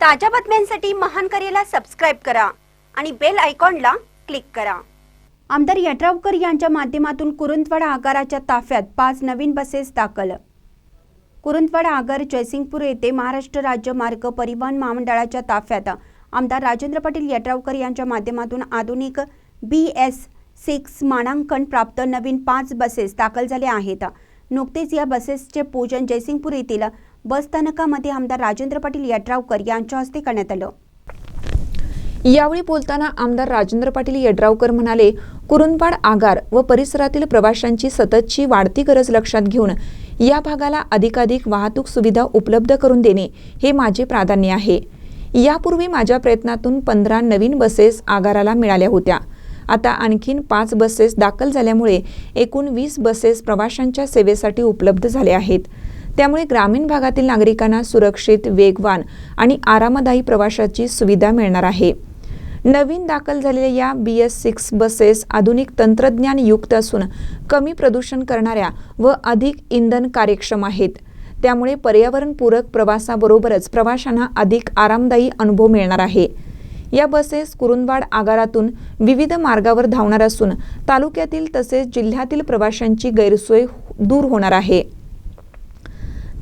ताज्या बातम्यांसाठी महान करेला सबस्क्राईब करा आणि बेल आयकॉनला क्लिक करा. आमदार यड्रावकर यांच्या माध्यमातून कुरुंदवाडा आगाराच्या ताफ्यात पाच नवीन बसेस दाखल. कुरुंदवाडा आगार जयसिंगपूर येथे महाराष्ट्र राज्य मार्ग परिवहन महामंडळाच्या ताफ्यात. आमदार राजेंद्र पाटील यड्रावकर यांच्या माध्यमातून आधुनिक बी एस सिक्स मानांकन प्राप्त नवीन पाच बसेस दाखल झाल्या आहेत. नुकतेच या बसेसचे पूजन जयसिंगपूर येथील बसस्थानकामध्ये आमदार राजेंद्र पाटील यड्रावकर यांच्या हस्ते करण्यात आलं. यावेळी बोलताना आमदार राजेंद्र पाटील यड्रावकर म्हणाले कुरुंदवाड आगार व परिसरातील प्रवाशांची सततची वाढती गरज लक्षात घेऊन या भागाला अधिकाधिक वाहतूक सुविधा उपलब्ध करून देणे हे माझे प्राधान्य आहे. यापूर्वी माझ्या प्रयत्नातून पंधरा नवीन बसेस आगाराला मिळाल्या होत्या. आता आणखीन पाच बसेस दाखल झाल्यामुळे एकूण वीस बसेस प्रवाशांच्या सेवेसाठी उपलब्ध झाल्या आहेत. त्यामुळे ग्रामीण भागातील नागरिकांना सुरक्षित वेगवान आणि आरामदायी प्रवाशाची सुविधा मिळणार आहे. नवीन दाखल झालेल्या या बी एस सिक्स बसेस आधुनिक तंत्रज्ञान युक्त असून कमी प्रदूषण करणाऱ्या व अधिक इंधन कार्यक्षम आहेत. त्यामुळे पर्यावरणपूरक प्रवासाबरोबरच प्रवाशांना अधिक आरामदायी अनुभव मिळणार आहे. या बसेस कुरुंदवाड आगारातून विविध मार्गावर धावणार असून तालुक्यातील तसेच जिल्ह्यातील प्रवाशांची गैरसोय दूर होणार आहे.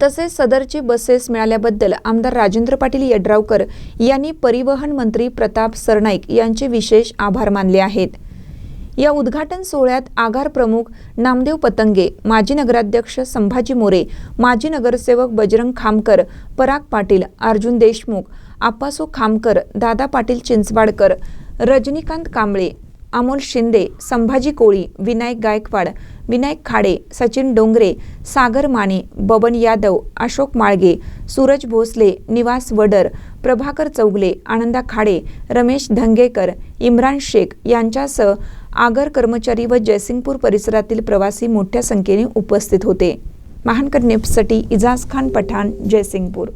तसेच सदरची बसेस मिळाल्याबद्दल आमदार राजेंद्र पाटील यड्रावकर यांनी परिवहन मंत्री प्रताप सरनाईक यांचे विशेष आभार मानले आहेत. या उद्घाटन सोहळ्यात आगार प्रमुख नामदेव पतंगे माजी नगराध्यक्ष संभाजी मोरे माजी नगरसेवक बजरंग खामकर पराग पाटील अर्जुन देशमुख आप्पासू खामकर दादा पाटील चिंचवाडकर रजनीकांत कांबळे अमोल शिंदे संभाजी कोळी विनायक गायकवाड विनायक खाडे सचिन डोंगरे सागर माने बबन यादव अशोक माळगे सूरज भोसले निवास वडर प्रभाकर चौगले आनंदा खाडे रमेश धंगेकर इम्रान शेख यांच्यासह आगर कर्मचारी व जयसिंगपूर परिसरातील प्रवासी मोठ्या संख्येने उपस्थित होते. महानकर नेप्ससाठी इजाज खान पठाण जयसिंगपूर.